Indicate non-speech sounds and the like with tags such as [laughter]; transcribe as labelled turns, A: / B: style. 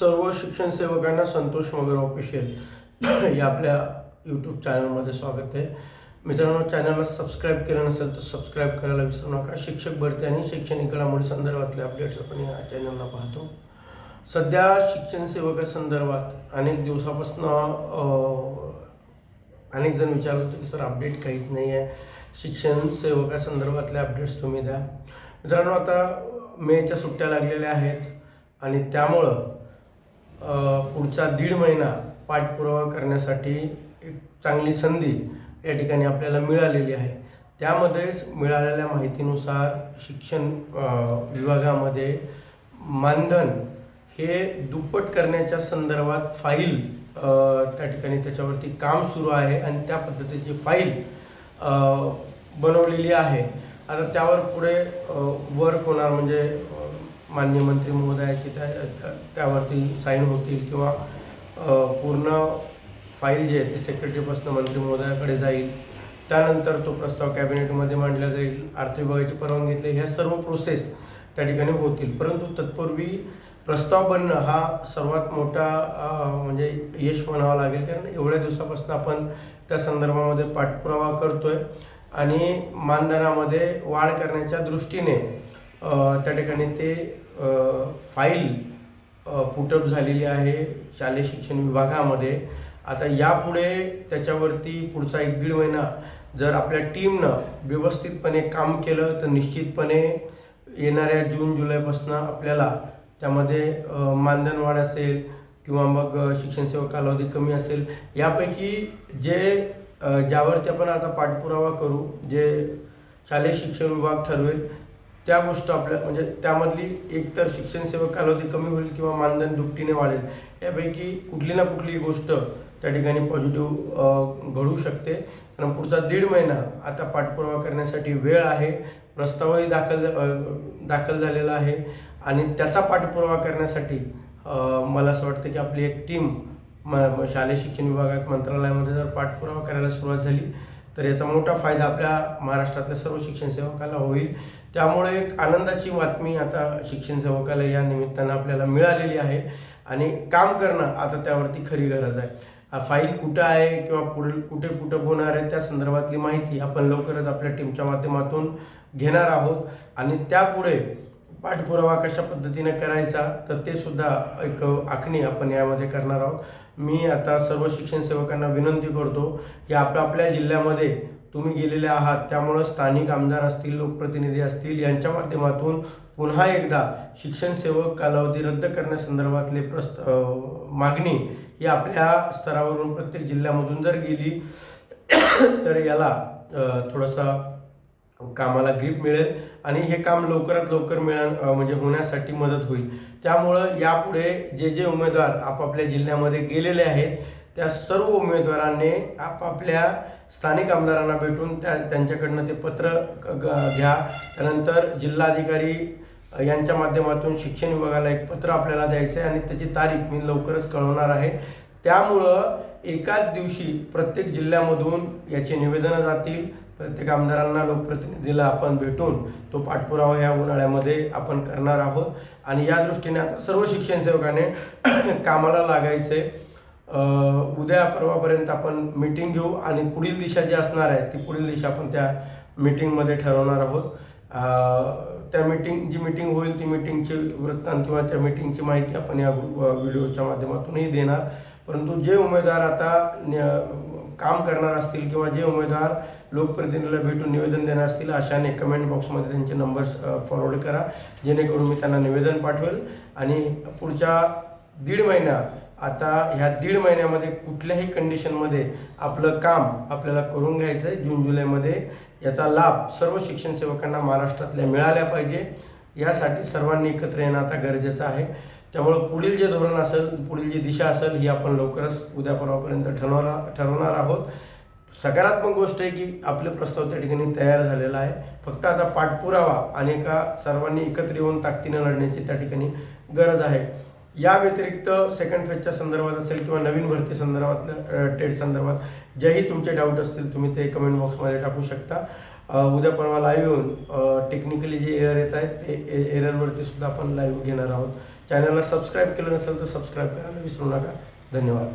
A: सर्व शिक्षण सेवकांना संतोष मगर ऑफिशियल या आपल्या यूट्यूब चॅनलमध्ये स्वागत आहे. मित्रांनो चॅनलला सबस्क्राईब केलं नसेल तर सबस्क्राईब करायला विसरू नका. शिक्षक भरती आणि शैक्षणिक घडामोडी संदर्भातले अपडेट्स आपण या चॅनलला पाहतो. सध्या शिक्षण सेवकासंदर्भात अनेक दिवसापासून अनेक जण विचारत होते की सर अपडेट काहीच नाही आहे. शिक्षण सेवकासंदर्भातले अपडेट्स तुम्ही द्या. मित्रांनो आता मेच्या सुट्ट्या लागलेल्या आहेत आणि त्यामुळं पुढचा दीड महिना पाठपुरावा करण्यासाठी एक चांगली संधी या ठिकाणी आपल्याला मिळालेली आहे. त्यामध्येच मिळालेल्या माहितीनुसार शिक्षण विभागामध्ये मानधन हे दुप्पट करण्याच्या संदर्भात फाईल त्या ठिकाणी त्याच्यावरती काम सुरू आहे आणि त्या पद्धतीची फाईल बनवलेली आहे. आता त्यावर पुढे वर्क होणार म्हणजे अ, माननीय मंत्री महोदयाची त्या त्यावरती साईन होतील किंवा पूर्ण फाईल जी आहे ती सेक्रेटरीपासून मंत्री महोदयाकडे जाईल. त्यानंतर तो प्रस्ताव कॅबिनेटमध्ये मांडला जाईल. आर्थिक विभागाची परवानगी घेतली. ह्या सर्व प्रोसेस त्या ठिकाणी होतील. परंतु तत्पूर्वी प्रस्ताव बनणं हा सर्वात मोठा म्हणजे यश म्हणावा लागेल. कारण एवढ्या दिवसापासून आपण त्या संदर्भामध्ये पाठपुरावा करतोय. आणि मानधनामध्ये वाढ करण्याच्या दृष्टीने त्या ठिकाणी ते फाईल पुटअप झालेली आहे शालेय शिक्षण विभागामध्ये. आता यापुढे त्याच्यावरती पुढचा एक दीड महिना जर आपल्या टीमनं व्यवस्थितपणे काम केलं तर निश्चितपणे येणाऱ्या जून जुलैपासून आपल्याला त्यामध्ये मानधनवाढ मानधन वाढ असेल किंवा मग शिक्षण सेवा कालावधी कमी असेल यापैकी जे ज्यावरती आपण आता पाठपुरावा करू जे शालेय शिक्षण विभाग ठरवेल त्या गोष्ट आपल्या म्हणजे त्यामधली एकतर शिक्षण सेवा कालावधी कमी होईल किंवा मानधन दुपटीने वाढेल यापैकी कुठली ना कुठली गोष्ट त्या ठिकाणी पॉझिटिव्ह घडू शकते. कारण पुढचा दीड महिना आता पाठपुरावा करण्यासाठी वेळ आहे प्रस्तावही दाखल दाखल झालेला आहे आणि त्याचा पाठपुरावा करण्यासाठी मला असं वाटतं की आपली एक टीम म- शालेय शिक्षण विभागात मंत्रालयामध्ये जर पाठपुरावा करायला सुरुवात झाली तर याचा मोठा फायदा आपल्या महाराष्ट्रातल्या सर्व शिक्षण सेवकाला होईल. त्यामुळे एक आनंदाची बातमी आता शिक्षण सेवकाला या निमित्तानं आपल्याला मिळालेली आहे. आणि काम करणं आता त्यावरती खरी गरज आहे. फाईल कुठं आहे किंवा पुढील कुठे कुठं होणार आहे त्या संदर्भातली माहिती आपण लवकरच आपल्या टीमच्या माध्यमातून घेणार आहोत. आणि त्यापुढे पाठपुरावा कशा पद्धतीने करायचा तर ते सुद्धा एक आखणी आपण यामध्ये करणार आहोत. मी आता सर्व शिक्षण सेवकांना विनंती करतो की आपल्या आपल्या जिल्ह्यामध्ये तुम्ही गेलेले आहात त्यामुळं स्थानिक आमदार असतील लोकप्रतिनिधी असतील यांच्या माध्यमातून पुन्हा एकदा शिक्षण सेवक कालावधी रद्द करण्यासंदर्भातले प्रस्त मागणी ही आपल्या स्तरावरून प्रत्येक जिल्ह्यामधून जर गेली तर याला थोडासा कामाला ग्रीप मिळेल आणि हे काम लवकरात लवकर मिळ म्हणजे होण्यासाठी मदत होईल. त्यामुळं यापुढे जे जे उमेदवार आपापल्या जिल्ह्यामध्ये गेलेले आहेत त्या सर्व उमेदवारांनी आपापल्या स्थानिक आमदारांना भेटून त्या त्यांच्याकडनं ते पत्र क- ग- घ्या. त्यानंतर जिल्हाधिकारी यांच्या माध्यमातून शिक्षण विभागाला एक पत्र आपल्याला द्यायचं आहे आणि त्याची तारीख मी लवकरच कळवणार आहे. त्यामुळं एकाच दिवशी प्रत्येक जिल्ह्यामधून याचे निवेदनं जातील. प्रत्येक आमदारांना लोकप्रतिनिधीला आपण भेटून तो पाठपुरावा या उन्हाळ्यामध्ये आपण करणार आहोत. आणि या दृष्टीने आता सर्व शिक्षण सेवकाने [clears throat] कामाला लागायचे. उद्या परवापर्यंत आपण मीटिंग घेऊ आणि पुढील दिशा जी असणार आहे ती पुढील दिशा आपण त्या मीटिंगमध्ये ठरवणार आहोत. त्या मीटिंग जी मीटिंग होईल ती मीटिंगचे वृत्तांत किंवा त्या मीटिंगची माहिती आपण या व्हिडिओच्या माध्यमातूनही देणार. परंतु जे उमेदवार आता न- काम करणार असतील किंवा जे उमेदवार लोकप्रतिनिधीला भेटून निवेदन देणार असतील अशाने कमेंट बॉक्समध्ये त्यांचे नंबर्स फॉरवर्ड करा. जेणेकरून मी त्यांना निवेदन पाठवेल. आणि पुढच्या दीड महिना आता ह्या दीड महिन्यामध्ये कुठल्याही कंडिशनमध्ये आपलं काम आपल्याला करून घ्यायचं आहे जून जुलैमध्ये याचा लाभ सर्व शिक्षण सेवकांना महाराष्ट्रातल्या मिळाल्या पाहिजे. यासाठी सर्वांनी एकत्र येणं आता गरजेचं आहे. त्यामुळं पुढील जे धोरण असेल पुढील जी दिशा असेल ही आपण लवकरच उद्या परवापर्यंत ठरवणार ठरवणार आहोत. सकारात्मक गोष्ट आहे की आपले प्रस्ताव त्या ठिकाणी तयार झालेला आहे. फक्त आता पाठपुरावा आणि का सर्वांनी एकत्र येऊन ताकदीनं लढण्याची त्या ठिकाणी गरज आहे. या व्यतिरिक्त सेकंड फेजच्या संदर्भात असेल किंवा नवीन भरती संदर्भातल्या टेट संदर्भात जेही तुमचे डाऊट असतील तुम्ही ते कमेंट बॉक्समध्ये टाकू शकता. उद्या परवा लाईव्ह येऊन टेक्निकली जे एरर येत आहेत ते एररवरती सुद्धा आपण लाईव्ह घेणार आहोत. चॅनलला सबस्क्राईब केलं नसेल तर सबस्क्राईब करायला विसरू नका. धन्यवाद.